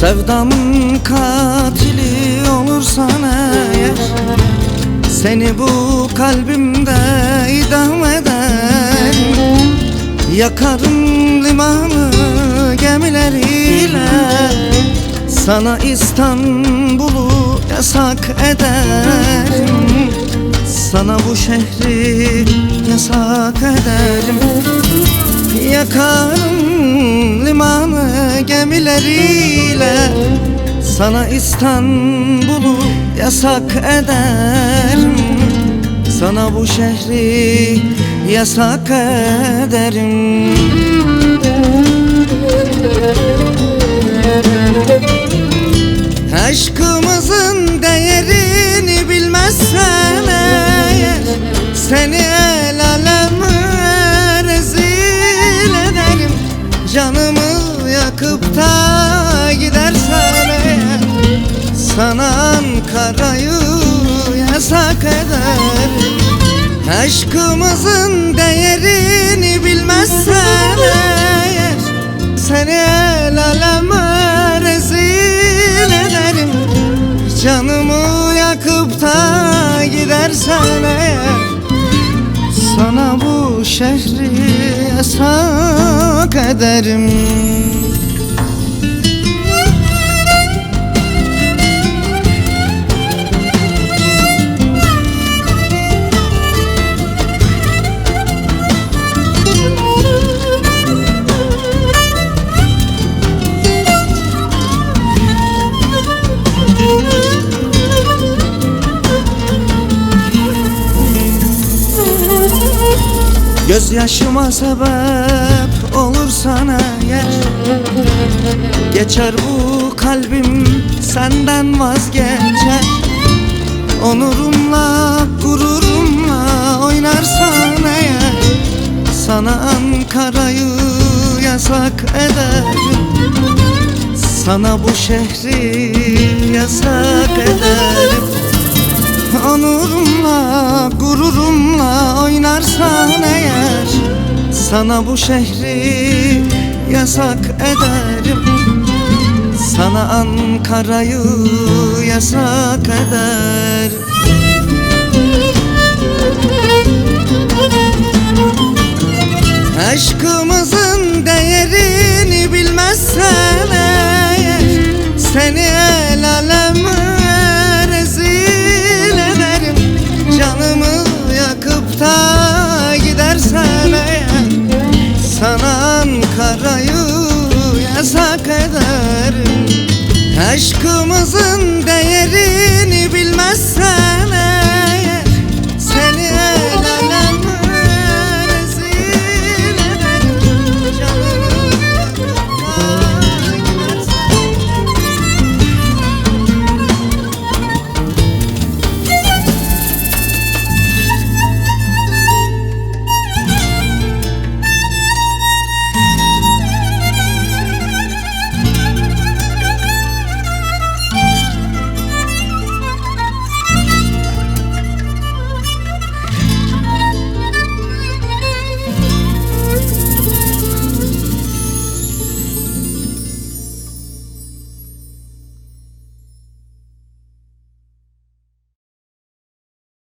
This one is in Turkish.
Sevdamın katili olursan eğer Seni bu kalbimde idam eden Yakarım limanı gemileriyle Sana İstanbul'u yasak ederim Sana bu şehri yasak ederim Yakarım limanı gemileriyle. Sana İstanbul'u yasak ederim. Sana bu şehri yasak ederim Sana Ankara'yı yasak ederim Aşkımızın değerini bilmezsen eğer Seni el aleme rezil ederim. Canımı yakıp da gidersen eğer Sana bu şehri yasak ederim Gözyaşıma sebep olursan eğer Geçer bu kalbim senden vazgeçer. Onurumla gururumla oynarsan eğer Sana Ankara'yı yasak ederim. Sana bu şehri yasak ederim. Onurumla, gururumla oynarsan eğer sana bu şehri yasak ederim. Sana Ankara'yı yasak ederim. Aşkımızın değerini